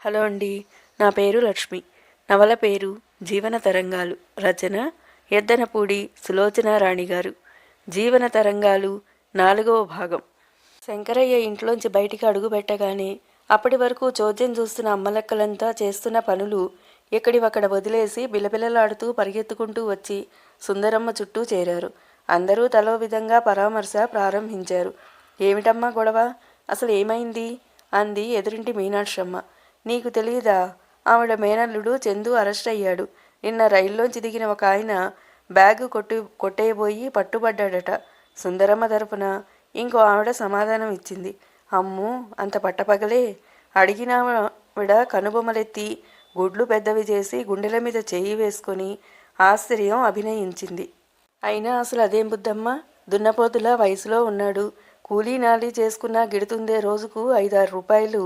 Hello అండి నా పేరు లక్ష్మి. నవల పేరు జీవన తరంగాలు రచన ఎద్దనపూడి సులోచన రాణి గారు. జీవన తరంగాలు నాలుగవ భాగం. శంకరయ్య ఇంట్లోంచి బయటికి అడుగు పెట్టగానే అప్పటి వరకు చోద్యం చూస్తున్న అమ్మలక్కలంతా చేస్తున్న పనులు ఎక్కడివక్కడ వదిలేసి బిలబిలలాడుతూ పరిగెత్తుకుంటూ వచ్చి సుందరమ్మ చుట్టూ చేరారు. అందరూ తలో విధంగా పరామర్శ ప్రారంభించారు. ఏమిటమ్మా గొడవ? అసలు ఏమైంది? అంది ఎదురింటి మీనాక్షమ్మ. నీకు తెలియదా ఆవిడ మేనల్లుడు చందు అరెస్ట్ అయ్యాడు నిన్న రైల్లోంచి దిగిన ఒక ఆయన బ్యాగు కొట్టు కొట్టేయబోయి పట్టుబడ్డాడట. సుందరమ్మ తరపున ఇంకో ఆవిడ సమాధానం ఇచ్చింది. అమ్మో అంత పట్టపగలే? అడిగిన ఆవిడ కనుబొమ్మలెత్తి గుడ్లు పెద్దవి చేసి గుండెల మీద చెయ్యి వేసుకొని ఆశ్చర్యం అభినయించింది. అయినా అసలు అదేం బుద్ధమ్మ? దున్నపోతుల వయసులో ఉన్నాడు. కూలీ నాలి చేసుకున్నా గిడుతుందే రోజుకు ఐదారు రూపాయలు.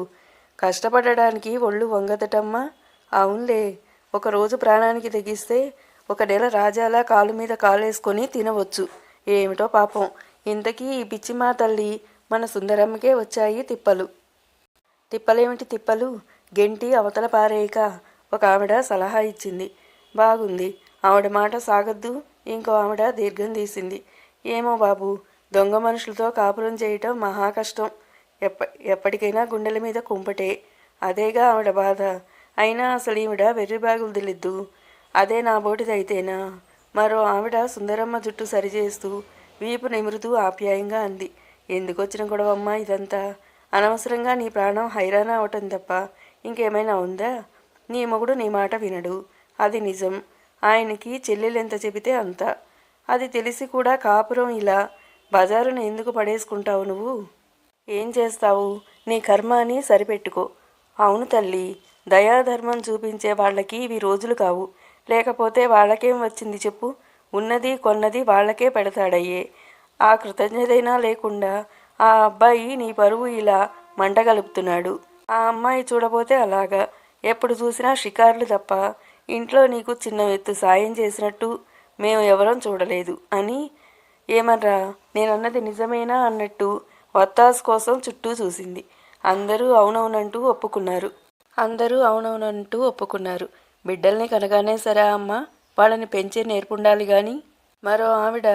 కష్టపడడానికి ఒళ్ళు వంగదటమ్మా. అవునులే ఒకరోజు ప్రాణానికి తెగిస్తే ఒక నెల రాజాలా కాలు మీద కాలేసుకొని తినవచ్చు. ఏమిటో పాపం. ఇంతకీ ఈ పిచ్చి మా తల్లి మన సుందరమ్మకే వచ్చాయి తిప్పలు. తిప్పలేమిటి తిప్పలు? గెంటి అవతల పారేయక ఒక ఆవిడ సలహా ఇచ్చింది. బాగుంది. ఆవిడ మాట సాగద్దు. ఇంకో ఆవిడ దీర్ఘం తీసింది. ఏమో బాబు దొంగ మనుషులతో కాపురం చేయటం మహా కష్టం. ఎప్ప ఎప్పటికైనా గుండెల మీద కుంపటే. అదేగా ఆవిడ బాధ. అయినా అసలు ఈవిడ వెర్రి బ్యాగులు తెలిద్దు అదే నా బోటిదైతేనా? మరో ఆవిడ సుందరమ్మ జుట్టు సరిచేస్తూ వీపు నిమురుతూ ఆప్యాయంగా అంది. ఎందుకొచ్చిన గొడవమ్మ ఇదంతా? అనవసరంగా నీ ప్రాణం హైరాణ అవటం తప్ప ఇంకేమైనా ఉందా? నీ మొగుడు నీ మాట వినడు. అది నిజం. ఆయనకి చెల్లెలెంత చెబితే అంత. అది తెలిసి కూడా కాపురం ఇలా బజారును ఎందుకు పడేసుకుంటావు నువ్వు? ఏం చేస్తావు? నీ కర్మాని సరిపెట్టుకో. అవును తల్లి దయాధర్మం చూపించే వాళ్ళకి ఇవి రోజులు కావు. లేకపోతే వాళ్ళకేం వచ్చింది చెప్పు. ఉన్నది కొన్నది వాళ్ళకే పెడతాడయ్యే. ఆ కృతజ్ఞతైనా లేకుండా ఆ అబ్బాయి నీ పరువు ఇలా మంటగలుపుతున్నాడు. ఆ అమ్మాయి చూడబోతే అలాగా. ఎప్పుడు చూసినా షికార్లు తప్ప ఇంట్లో నీకు చిన్న ఎత్తు సాయం చేసినట్టు మేము ఎవరం చూడలేదు. అని ఏమర్రా నేనన్నది నిజమేనా అన్నట్టు వత్తాస్ కోసం చుట్టూ చూసింది. అందరూ అవునవునంటూ ఒప్పుకున్నారు. అందరూ అవునవునంటూ ఒప్పుకున్నారు. బిడ్డల్ని కనగానే సరే అమ్మ వాళ్ళని పెంచే నేర్పుండాలి గాని మరో ఆవిడ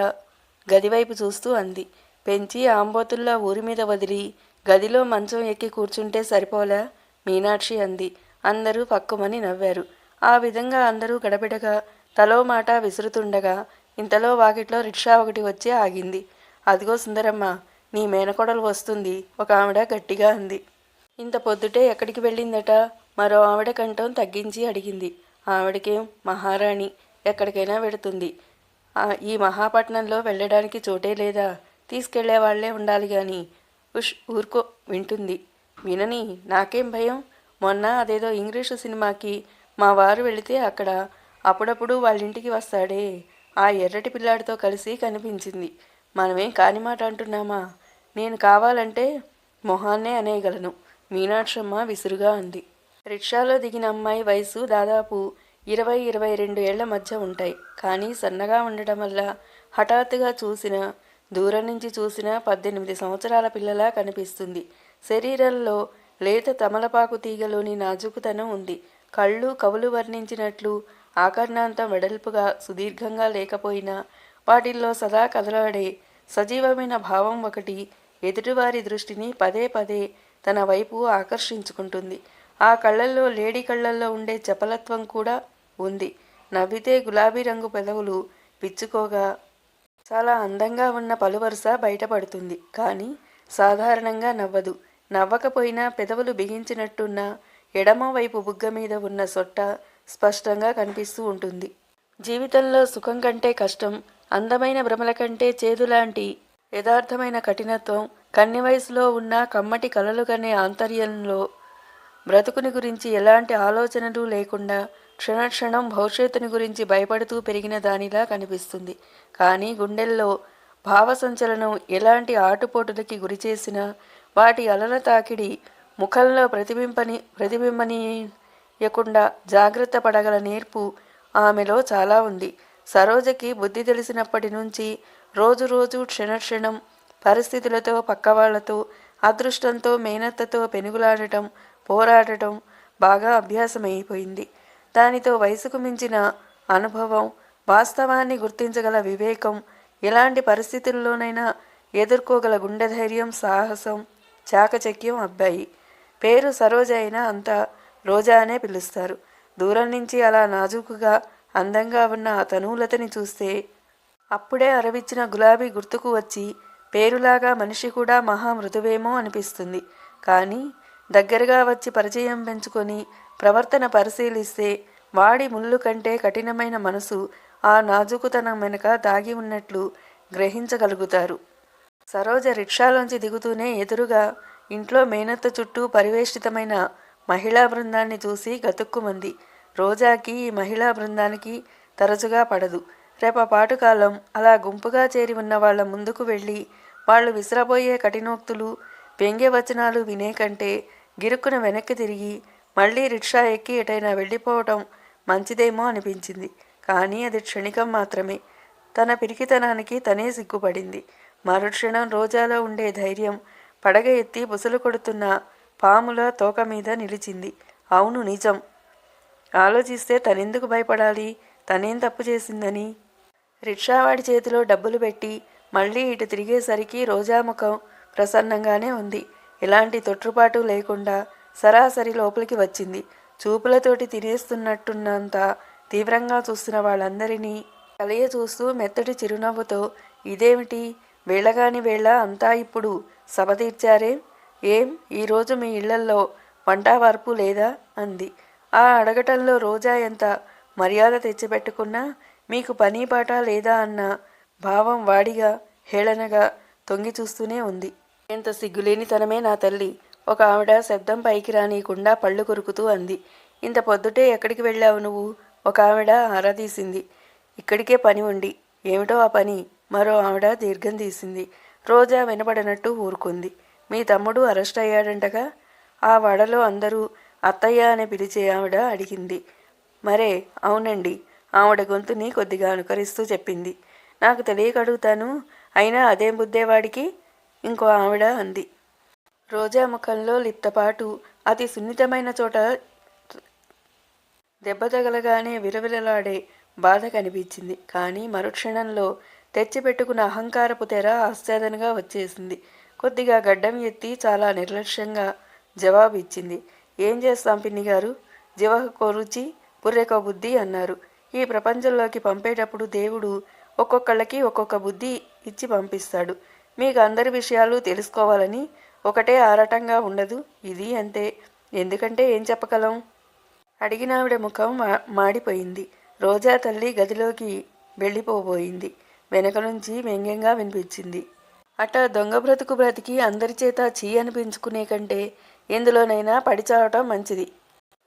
గదివైపు చూస్తూ అంది. పెంచి ఆంబోతుల్లా ఊరి మీద వదిలి గదిలో మంచం ఎక్కి కూర్చుంటే సరిపోలా? మీనాక్షి అంది. అందరూ పక్కుమని నవ్వారు. ఆ విధంగా అందరూ గడబిడగా తలో మాట విసురుతుండగా ఇంతలో వాకిట్లో రిక్షా ఒకటి వచ్చి ఆగింది. అదిగో సుందరమ్మ నీ మేనకోడలు వస్తుంది. ఒక ఆవిడ గట్టిగా అంది. ఇంత పొద్దుటే ఎక్కడికి వెళ్ళిందట? మరో ఆవిడ కంఠం తగ్గించి అడిగింది. ఆవిడకేం మహారాణి ఎక్కడికైనా వెడుతుంది ఈ మహాపట్నంలో వెళ్ళడానికి చోటే లేదా? తీసుకెళ్ళే వాళ్ళే ఉండాలి గాని. ఉష్ ఊరుకో వింటుంది. వినని నాకేం భయం? మొన్న అదేదో ఇంగ్లీషు సినిమాకి మా వారు వెళితే అక్కడ అప్పుడప్పుడు వాళ్ళ ఇంటికి వస్తాడే. ఆ ఎర్రటి పిల్లాడితో కలిసి కనిపించింది. మనమేం కాని మాట అంటున్నామా? నేను కావాలంటే మొహాన్నే అనేయగలను. మీనాక్షమ్మ విసురుగా అంది. రిక్షాలో దిగిన అమ్మాయి వయసు దాదాపు ఇరవై ఇరవై రెండు ఏళ్ళ మధ్య ఉంటాయి. కానీ సన్నగా ఉండటం వల్ల హఠాత్తుగా చూసిన దూరం నుంచి చూసిన పద్దెనిమిది సంవత్సరాల పిల్లలా కనిపిస్తుంది. శరీరంలో లేత తమలపాకు తీగలోని నాజుకుతనం ఉంది. కళ్ళు కవులు వర్ణించినట్లు ఆకర్ణాంతం వెడల్పుగా సుదీర్ఘంగా లేకపోయినా వాటిల్లో సదా కదలాడే సజీవమైన భావం ఒకటి ఎదుటివారి దృష్టిని పదే పదే తన వైపు ఆకర్షించుకుంటుంది. ఆ కళ్ళల్లో లేడీ కళ్ళల్లో ఉండే చపలత్వం కూడా ఉంది. నవ్వితే గులాబీ రంగు పెదవులు పిచ్చుకోగా చాలా అందంగా ఉన్న పలువరుస బయటపడుతుంది. కానీ సాధారణంగా నవ్వదు. నవ్వకపోయినా పెదవులు బిగించినట్టున్న ఎడమ వైపు బుగ్గ మీద ఉన్న సొట్ట స్పష్టంగా కనిపిస్తూ ఉంటుంది. జీవితంలో సుఖం కంటే కష్టం అందమైన భ్రమల కంటే చేదులాంటి యథార్థమైన కఠినత్వం కన్ని వయసులో ఉన్న కమ్మటి కలలు కనే ఆంతర్యంలో బ్రతుకుని గురించి ఎలాంటి ఆలోచనలు లేకుండా క్షణక్షణం భవిష్యత్తుని గురించి భయపడుతూ పెరిగిన దానిలా కనిపిస్తుంది. కానీ గుండెల్లో భావసంచలనం ఎలాంటి ఆటుపోటులకి గురిచేసినా వాటి అలల తాకిడి ముఖంలో ప్రతిబింబని ప్రతిబింబనీయకుండా జాగ్రత్త పడగల నేర్పు ఆమెలో చాలా ఉంది. సరోజకి బుద్ధి తెలిసినప్పటి నుంచి రోజు రోజు క్షణక్షణం పరిస్థితులతో పక్కవాళ్ళతో అదృష్టంతో మేనత్తతో పెనుగులాడటం పోరాడటం బాగా అభ్యాసమైపోయింది. దానితో వయసుకు మించిన అనుభవం వాస్తవాన్ని గుర్తించగల వివేకం ఎలాంటి పరిస్థితుల్లోనైనా ఎదుర్కోగల గుండె ధైర్యం సాహసం చాకచక్యం అబ్బాయి. పేరు సరోజ అయినా అంతా రోజా అనే పిలుస్తారు. దూరం నుంచి అలా నాజూకుగా అందంగా ఉన్న ఆ తనూలతని చూస్తే అప్పుడే అరవిచ్చిన గులాబీ గుర్తుకు వచ్చి పేరులాగా మనిషి కూడా మహా మృదువేమో అనిపిస్తుంది. కానీ దగ్గరగా వచ్చి పరిచయం పెంచుకొని ప్రవర్తన పరిశీలిస్తే వాడి ముళ్ళు కంటే కఠినమైన మనసు ఆ నాజుకుతనం వెనుక దాగి ఉన్నట్లు గ్రహించగలుగుతారు. సరోజ రిక్షాలోంచి దిగుతూనే ఎదురుగా ఇంట్లో మేనత్త చుట్టూ పరివేష్టితమైన మహిళా బృందాన్ని చూసి గతుక్కుమంది. రోజాకి ఈ మహిళా బృందానికి తరచుగా పడదు. రేపపాటు కాలం అలా గుంపుగా చేరి ఉన్న వాళ్ళ ముందుకు వెళ్ళి వాళ్ళు విసిరబోయే కఠినోక్తులు వ్యంగ్యవచనాలు వినే కంటే గిరుక్కున వెనక్కి తిరిగి మళ్ళీ రిక్షా ఎక్కి ఎటైనా వెళ్ళిపోవటం మంచిదేమో అనిపించింది. కానీ అది క్షణికం మాత్రమే. తన పిరికితనానికి తనే సిగ్గుపడింది. మరుక్షణం రోజాలో ఉండే ధైర్యం పడగ ఎత్తి బుసలు కొడుతున్న పాముల తోక మీద నిలిచింది. అవును నిజం. ఆలోచిస్తే తనెందుకు భయపడాలి? తనేం తప్పు చేసిందని? రిక్షావాడి చేతిలో డబ్బులు పెట్టి మళ్ళీ ఇటు తిరిగేసరికి రోజాముఖం ప్రసన్నంగానే ఉంది. ఎలాంటి తొట్టుపాటు లేకుండా సరాసరి లోపలికి వచ్చింది. చూపులతోటి తినేస్తున్నట్టున్నంత తీవ్రంగా చూస్తున్న వాళ్ళందరినీ కలియ చూస్తూ మెత్తటి చిరునవ్వుతో ఇదేమిటి? వేళగాని వేళ అంతా ఇప్పుడు సభ తీర్చారేం? ఏం? ఈరోజు మీ ఇళ్ళల్లో వంట వార్పు లేదా? అంది. ఆ అడగటంలో రోజా ఎంత మర్యాద తెచ్చిపెట్టుకున్నా మీకు పని పాట లేదా అన్న భావం వాడిగా హేళనగా తొంగి చూస్తూనే ఉంది. ఎంత సిగ్గులేనితనమే నా తల్లి ఒక ఆవిడ శబ్దం పైకి రానియకుండా పళ్ళు కొరుకుతూ అంది. ఇంత పొద్దుటే ఎక్కడికి వెళ్ళావు నువ్వు? ఒక ఆవిడ ఆరాదీసింది ఇక్కడికే పని ఉండి ఏమిటో ఆ పని? మరో ఆవిడ దీర్ఘం తీసింది. రోజా వినపడనట్టు ఊరుకుంది. మీ తమ్ముడు అరెస్ట్ అయ్యాడంటగా? ఆ వడలో అందరూ అత్తయ్య అని పిలిచే ఆవిడ అడిగింది. మరే అవునండి. ఆవిడ గొంతుని కొద్దిగా అనుకరిస్తూ చెప్పింది. నాకు తెలియక అడుగుతాను అయినా అదేం బుద్ధేవాడికి ఇంకో ఆవిడ అంది. రోజా ముఖంలో లిప్తపాటు. అతి సున్నితమైన చోట దెబ్బ తగలగానే బాధ కనిపించింది. కానీ మరుక్షణంలో తెచ్చిపెట్టుకున్న అహంకారపు తెర ఆశ్చర్యంగా వచ్చేసింది. కొద్దిగా గడ్డం ఎత్తి చాలా నిర్లక్ష్యంగా జవాబు ఇచ్చింది ఏం చేస్తాం పిన్ని గారు? జివహకో రుచి పుర్రెకో బుద్ధి అన్నారు. ఈ ప్రపంచంలోకి పంపేటప్పుడు దేవుడు ఒక్కొక్కళ్ళకి ఒక్కొక్క బుద్ధి ఇచ్చి పంపిస్తాడు. మీకు అందరి విషయాలు తెలుసుకోవాలని ఒకటే ఆరాటంగా ఉండదు ఇది అంతే. ఎందుకంటే ఏం చెప్పగలం? అడిగిన ఆవిడ ముఖం మా మాడిపోయింది. రోజా తల్లి గదిలోకి వెళ్ళిపోబోయింది. వెనక నుంచి వ్యంగ్యంగా వినిపించింది. అట దొంగ బ్రతుకు బ్రతికి అందరి చేత చీ అనిపించుకునే కంటే ఎందులోనైనా పడిచావటం మంచిది.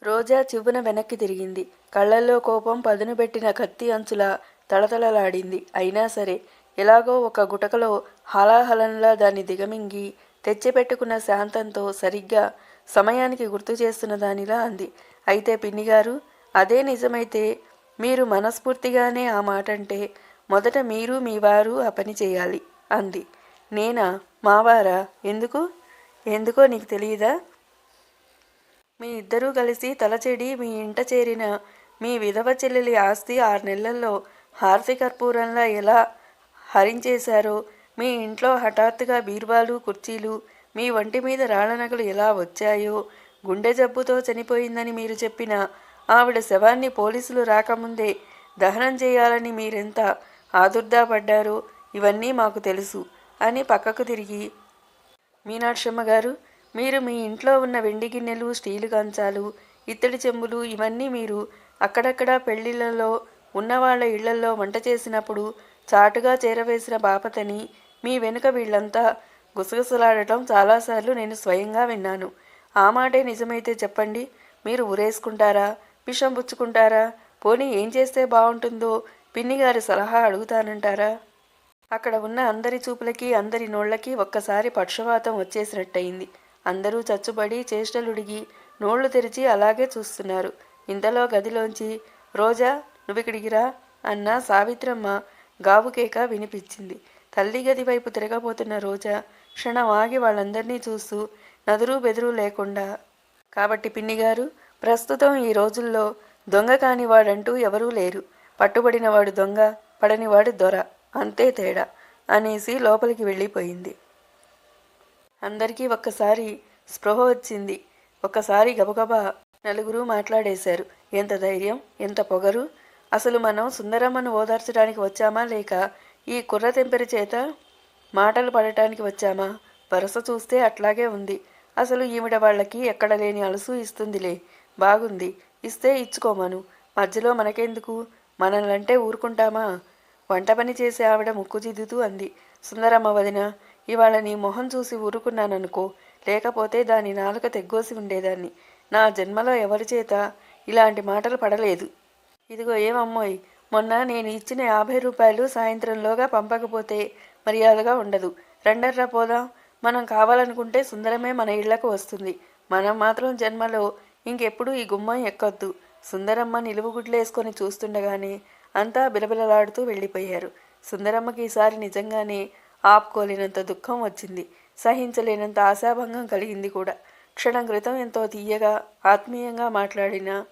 రోజా చివ్వున వెనక్కి తిరిగింది. కళ్ళల్లో కోపం పదును పెట్టిన కత్తి అంచులా తళతళలాడింది. అయినా సరే ఎలాగో ఒక గుటకలో హలాహలంలా దాన్ని దిగమింగి తెచ్చిపెట్టుకున్న శాంతంతో సరిగ్గా సమయానికి గుర్తు చేస్తున్న దానిలా అంది. అయితే పిన్నిగారు అదే నిజమైతే మీరు మనస్ఫూర్తిగానే ఆ మాట అంటే మొదట మీరు మీ వారు ఆ పని చేయాలి అంది. నేనా? మావారా ఎందుకు? ఎందుకో నీకు తెలియదా? మీ ఇద్దరూ కలిసి తలచెడి మీ ఇంట చేరిన మీ విధవ చెల్లెలి ఆస్తి ఆరు నెలల్లో హార్తి కర్పూరంలా ఎలా హరించేశారో మీ ఇంట్లో హఠాత్తుగా బీర్వాలు కుర్చీలు మీ వంటి మీద రాళ్ళనగలు ఎలా వచ్చాయో గుండె జబ్బుతో చనిపోయిందని మీరు చెప్పిన ఆవిడ శవాన్ని పోలీసులు రాకముందే దహనం చేయాలని మీరెంత ఆదుర్దాపడ్డారో ఇవన్నీ మాకు తెలుసు అని పక్కకు తిరిగి మీనాక్షమ్మ గారు మీరు మీ ఇంట్లో ఉన్న వెండి గిన్నెలు స్టీలు కంచాలు ఇత్తడి చెంబులు ఇవన్నీ మీరు అక్కడక్కడ పెళ్ళిళ్ళలో ఉన్నవాళ్ళ ఇళ్ళలో వంట చేసినప్పుడు చాటుగా చేరవేసిన బాపతని మీ వెనుక వీళ్ళంతా గుసగుసలాడటం చాలాసార్లు నేను స్వయంగా విన్నాను. ఆ మాటే నిజమైతే చెప్పండి మీరు ఉరేసుకుంటారా విషం పుచ్చుకుంటారా పోనీ ఏం చేస్తే బాగుంటుందో పిన్ని గారి సలహా అడుగుతానంటారా? అక్కడ ఉన్న అందరి చూపులకి అందరి నోళ్ళకి ఒక్కసారి పక్షవాతం వచ్చేసినట్టయింది. అందరూ చచ్చుబడి చేష్టలుడిగి నోళ్ళు తెరిచి అలాగే చూస్తున్నారు. ఇంతలో గదిలోంచి రోజా నువ్వికిడిగిరా అన్న సావిత్రమ్మ గావుకేక వినిపించింది. తల్లి గది వైపు తిరగబోతున్న రోజా క్షణం ఆగి వాళ్ళందరినీ చూస్తూ నదురు బెదురు లేకుండా కాబట్టి పిన్నిగారు ప్రస్తుతం ఈ రోజుల్లో దొంగ కానివాడంటూ ఎవరూ లేరు. పట్టుబడినవాడు దొంగ పడనివాడు దొర అంతే తేడా అనేసి లోపలికి వెళ్ళిపోయింది. అందరికీ ఒక్కసారి స్పృహ వచ్చింది. ఒక్కసారి గబగబా నలుగురు మాట్లాడేశారు. ఎంత ధైర్యం ఎంత పొగరు? అసలు మనం సుందరమ్మను ఓదార్చడానికి వచ్చామా లేక ఈ కుర్ర తెంపెరి చేత మాటలు పడటానికి వచ్చామా? వరస చూస్తే అట్లాగే ఉంది. అసలు ఈవిడ వాళ్ళకి ఎక్కడ లేని అలసు ఇస్తుందిలే. బాగుంది. ఇస్తే ఇచ్చుకోమను. మధ్యలో మనకెందుకు? మనల్నంటే ఊరుకుంటామా? వంట పని చేసే ఆవిడ ముక్కు దిద్దుతూ అంది. సుందరమ్మ వదిన ఇవాళ నీ మొహం చూసి ఊరుకున్నాననుకో లేకపోతే దాని నాలుక తెగ్గోసి ఉండేదాన్ని. నా జన్మలో ఎవరి చేత ఇలాంటి మాటలు పడలేదు. ఇదిగో ఏమమ్మోయ్ మొన్న నేను ఇచ్చిన యాభై రూపాయలు సాయంత్రంలోగా పంపకపోతే మర్యాదగా ఉండదు. రెండర్రా పోదాం. మనం కావాలనుకుంటే సుందరమే మన ఇళ్ళకు వస్తుంది. మనం మాత్రం జన్మలో ఇంకెప్పుడు ఈ గుమ్మం ఎక్కొద్దు. సుందరమ్మ నిలువుగుడ్లేసుకొని చూస్తుండగానే అంతా బిలబిలలాడుతూ వెళ్ళిపోయారు. సుందరమ్మకి ఈసారి నిజంగానే ఆపుకోలేనంత దుఃఖం వచ్చింది. సహించలేనంత ఆశాభంగం కలిగింది కూడా. క్షణం క్రితం ఎంతో తీయగా ఆత్మీయంగా మాట్లాడిన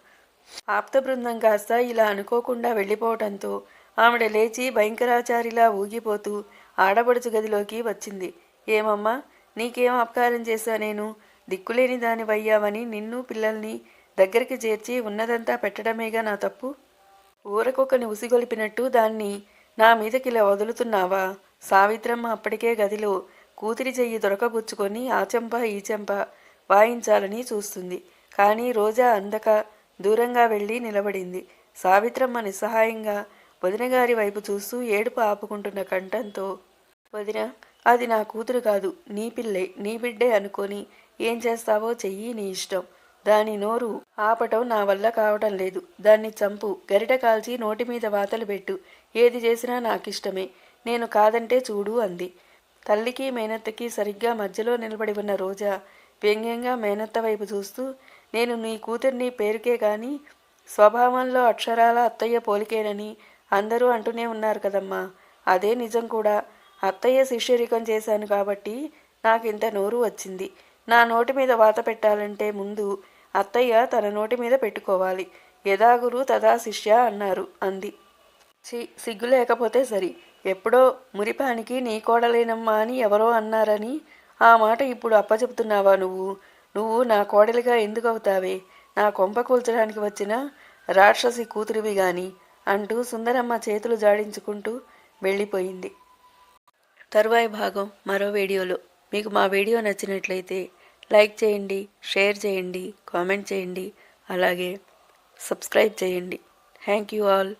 ఆప్త బృందం కాస్త ఇలా అనుకోకుండా వెళ్ళిపోవటంతో ఆవిడ లేచి భయంకరాచారిలా ఊగిపోతూ ఆడబడుచు గదిలోకి వచ్చింది. ఏమమ్మా నీకేం అపకారం చేశా నేను? దిక్కులేని దాని వయ్యావని నిన్ను పిల్లల్ని దగ్గరికి చేర్చి ఉన్నదంతా పెట్టడమేగా నా తప్పు? ఊరకొకని ఉసిగొలిపినట్టు దాన్ని నా మీదకిలా వదులుతున్నావా? సావిత్రమ్మ అప్పటికే గదిలో కూతురి చెయ్యి దొరకబుచ్చుకొని ఆ చెంప ఈ చెంప వాయించాలని చూస్తుంది. కానీ రోజా అందక దూరంగా వెళ్ళి నిలబడింది. సావిత్రమ్మ నిస్సహాయంగా వదినగారి వైపు చూస్తూ ఏడుపు ఆపుకుంటున్న కంఠంతో వదిన అది నా కూతురు కాదు నీ పిల్లే నీ బిడ్డే అనుకొని ఏం చేస్తావో చెయ్యి నీ ఇష్టం. దాని నోరు ఆపటం నా వల్ల కావటం లేదు. దాన్ని చంపు గరిట కాల్చి నోటి మీద వాతలు పెట్టు. ఏది చేసినా నాకిష్టమే. నేను కాదంటే చూడు అంది. తల్లికి మేనత్తకి సరిగ్గా మధ్యలో నిలబడి ఉన్న రోజా వ్యంగ్యంగా మేనత్త వైపు చూస్తూ నేను నీ కూతుర్ని పేరుకే కానీ స్వభావంలో అక్షరాల అత్తయ్య పోలికేనని అందరూ అంటూనే ఉన్నారు కదమ్మా. అదే నిజం కూడా. అత్తయ్య శిష్యరికం చేశాను కాబట్టి నాకు ఇంత నోరు వచ్చింది. నా నోటి మీద వాత పెట్టాలంటే ముందు అత్తయ్య తన నోటి మీద పెట్టుకోవాలి. యథాగురు తదా శిష్య అన్నారు అంది. సిగ్గు లేకపోతే సరి. ఎప్పుడో మురిపానికి నీ కోడలేనమ్మా అని ఎవరో అన్నారని ఆ మాట ఇప్పుడు అప్పచెప్తున్నావా నువ్వు? నువ్వు నా కోడలిగా ఎందుకు అవుతావే నా కొంప కూల్చడానికి వచ్చిన రాక్షసి కూతురివి గాని అంటూ సుందరమ్మ చేతులు జాడించుకుంటూ వెళ్ళిపోయింది. తరువాయి భాగం మరో వీడియోలో. మీకు మా వీడియో నచ్చినట్లయితే లైక్ చేయండి షేర్ చేయండి కామెంట్ చేయండి అలాగే సబ్స్క్రైబ్ చేయండి. Thank you all.